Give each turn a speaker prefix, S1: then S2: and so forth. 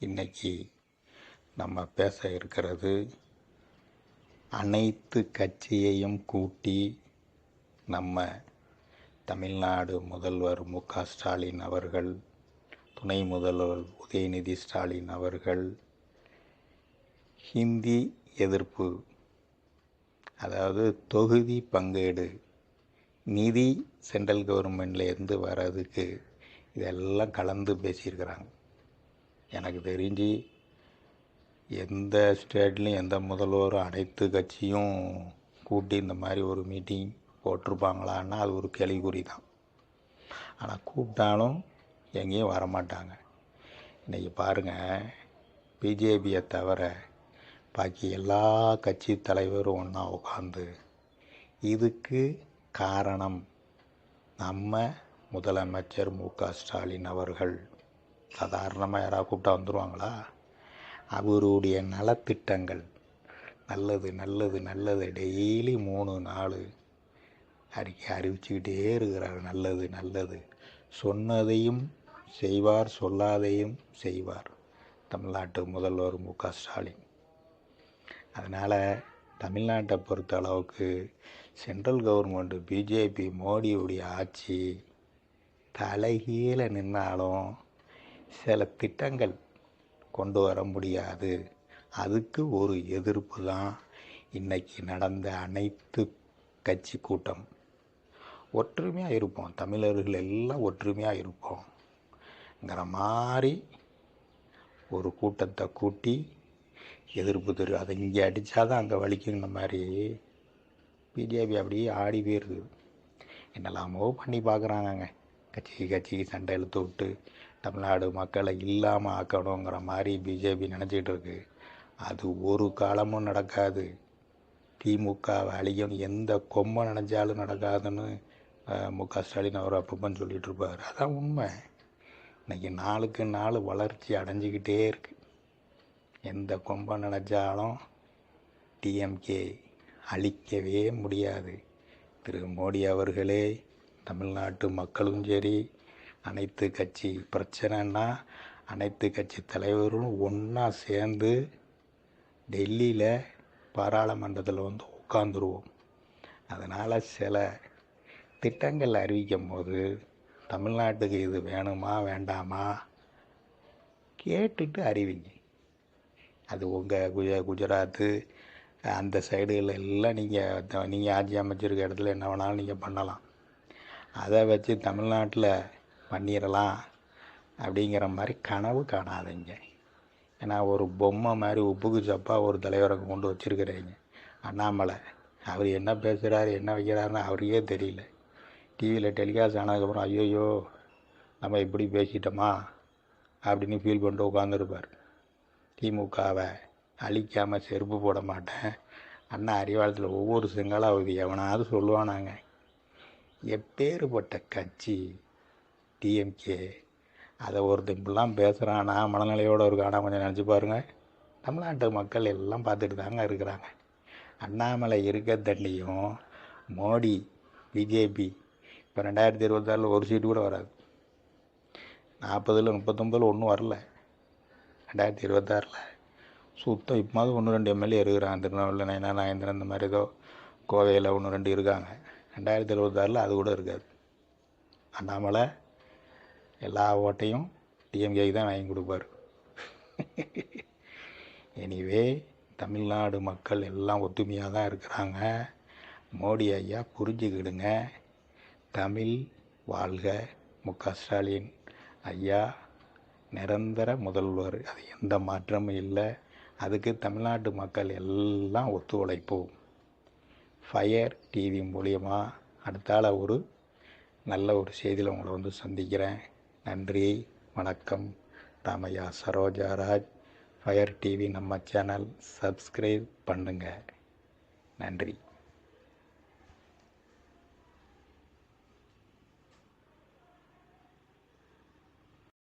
S1: இன்னைக்கு நம்ம பேச இருக்கிறது அனைத்து கட்சியையும் கூட்டி நம்ம தமிழ்நாடு முதல்வர் மு க ஸ்டாலின் அவர்கள் துணை முதல்வர் உதயநிதி ஸ்டாலின் அவர்கள் ஹிந்தி எதிர்ப்பு அதாவது தொகுதி பங்கீடு நிதி சென்ட்ரல் கவர்மெண்ட்லேருந்து வர்றதுக்கு இதெல்லாம் கலந்து பேசியிருக்கிறாங்க. எனக்கு தெரிஞ்சு எந்த ஸ்டேட்லேயும் எந்த முதல்வரும் அனைத்து கட்சியும் கூட்டி இந்த மாதிரி ஒரு மீட்டிங் போட்டிருப்பாங்களான்னா அது ஒரு கேள்விக்குறி தான். ஆனால் கூப்பிட்டாலும் எங்கேயும் வரமாட்டாங்க. இன்றைக்கி பாருங்கள் பிஜேபியை தவிர பாக்கி எல்லா கட்சி தலைவரும் ஒன்றா உட்காந்து இதுக்கு காரணம் நம்ம முதலமைச்சர் மு க ஸ்டாலின் அவர்கள். சாதாரணமாக யாராவது கூப்பிட்டா வந்துடுவாங்களா அவருடைய நலத்திட்டங்கள். நல்லது நல்லது நல்லது. டெய்லி மூணு நாள் அறிக்கை அறிவிச்சுக்கிட்டே இருக்கிறார். நல்லது நல்லது. சொன்னதையும் செய்வார் சொல்லாதையும் செய்வார். தமிழ்நாட்டு முதல்வர் மு க ஸ்டாலின். அதனால் தமிழ்நாட்டை பொறுத்த அளவுக்கு சென்ட்ரல் கவர்மெண்ட்டு பிஜேபி மோடியுடைய ஆட்சி தலைகீழ நின்னாலும் சில திட்டங்கள் கொண்டு வர முடியாது. அதுக்கு ஒரு எதிர்ப்பு தான் இன்றைக்கி நடந்த அனைத்து கட்சி கூட்டம். ஒற்றுமையாக இருப்போம். தமிழர்கள் எல்லாம் ஒற்றுமையாக இருப்போங்கிற மாதிரி ஒரு கூட்டத்தை கூட்டி எதிர்ப்பு தெரு அதை இங்கே அடித்தா தான் அங்கே வலிக்குங்கிற மாதிரி பிஜேபி அப்படியே ஆடி போயிருது. என்னெல்லாமோ பண்ணி பார்க்குறாங்கங்க. கட்சிக்கு கட்சிக்கு சண்டை இழுத்து விட்டு தமிழ்நாடு மக்களை இல்லாமல் ஆக்கணுங்கிற மாதிரி பிஜேபி நினச்சிக்கிட்டு இருக்கு அது ஒரு காலமும் நடக்காது. திமுக அழிக்கணும். எந்த கொம்பை நினச்சாலும் நடக்காதுன்னு மு க ஸ்டாலின் அவர் அப்பப்பன் சொல்லிகிட்டு இருப்பார் அதான் உண்மை. இன்றைக்கி நாளுக்கு நாள் வளர்ச்சி அடைஞ்சிக்கிட்டே இருக்குது எந்த கொம்பை நினச்சாலும் டிஎம்கே அழிக்கவே முடியாது. திரு மோடி அவர்களே தமிழ்நாட்டு மக்களும் சரி அனைத்து கட்சி பிரச்சனைன்னா அனைத்து கட்சி தலைவரும் ஒன்றா சேர்ந்து டெல்லியில் பாராளுமன்றத்தில் வந்து உட்காந்துருவோம் அதனால் சில திட்டங்கள் அறிவிக்கும் போது தமிழ்நாட்டுக்கு இது வேணுமா வேண்டாமா கேட்டுட்டு அறிவிங்க. அது உங்கள் குஜ குஜராத்து அந்த சைடுகள் எல்லாம் நீங்கள் நீங்கள் ஆட்சி அமைச்சிருக்க இடத்துல என்ன வேணாலும் நீங்கள் பண்ணலாம். அதை வச்சு தமிழ்நாட்டில் பண்ணிடலாம் அப்படிங்கிற மாதிரி கனவு காணாதீங்க. ஏன்னா ஒரு பொம்மை மாதிரி உப்புக்கு சப்பா ஒரு தலைவரை கொண்டு வச்சுருக்கிறீங்க. அண்ணாமலை அவர் என்ன பேசுகிறாரு என்ன வைக்கிறாருன்னு அவருக்கே தெரியல. டிவியில் டெலிகாஸ்ட் ஆனதுக்கப்புறம் ஐயோயோ நம்ம இப்படி பேசிட்டோமா? அப்படின்னு ஃபீல் பண்ணிட்டு உட்காந்துருப்பார் திமுகவை அழிக்காமல் செருப்பு போட மாட்டேன். அண்ணா அறிவாளத்தில் ஒவ்வொரு செங்கலாவது எவனாவது சொல்லுவானாங்க. எப்பேறுபட்ட கட்சி டிஎம்கே அதை ஒருத்தன் இப்படிலாம் பேசுகிறானா மனநிலையோடு இருக்கானா கொஞ்சம் நினச்சி பாருங்கள் தமிழ்நாட்டு மக்கள் எல்லாம் பார்த்துட்டு தாங்க இருக்கிறாங்க. அண்ணாமலை இருக்க தண்ணியும் மோடி பிஜேபி இப்போ ரெண்டாயிரத்தி இருபத்தாறில் ஒரு சீட்டு கூட வராது. நாற்பதில் முப்பத்தொம்பதில் ஒன்றும் வரல. ரெண்டாயிரத்தி இருபத்தாறில் சுத்தம் இப்போது ஒன்று ரெண்டு எம்எல்ஏ இருக்கிறாங்க. திருநெல்வேலி நயனா நாயந்திரன் இந்த மாதிரி ஏதோ கோவையில் ஒன்று ரெண்டு இருக்காங்க. ரெண்டாயிரத்தி இருபத்தாறில் அது கூட இருக்காது. அண்ணாமலை எல்லா ஓட்டையும் டிஎம்கேக்கு தான் வாங்கி கொடுப்பார். எனிவே தமிழ்நாடு மக்கள் எல்லாம் ஒத்துமையாக தான் இருக்கிறாங்க. மோடி ஐயா புரிஞ்சுக்கிடுங்க. தமிழ் வாழ்க மு க ஸ்டாலின் ஐயா நிரந்தர முதல்வர். அது எந்த மாற்றமும் இல்லை. அதுக்கு தமிழ்நாட்டு மக்கள் எல்லாம் ஒத்துழைப்போம். ஃபயர் டிவி மூலியமாக அடுத்தால ஒரு நல்ல ஒரு செய்தியில் உங்களை வந்து சந்திக்கிறேன். நன்றி வணக்கம். ராமையா சரோஜாராஜ் ஃபயர் டிவி நம்ம சேனல் சப்ஸ்கிரைப் பண்ணுங்கள் நன்றி.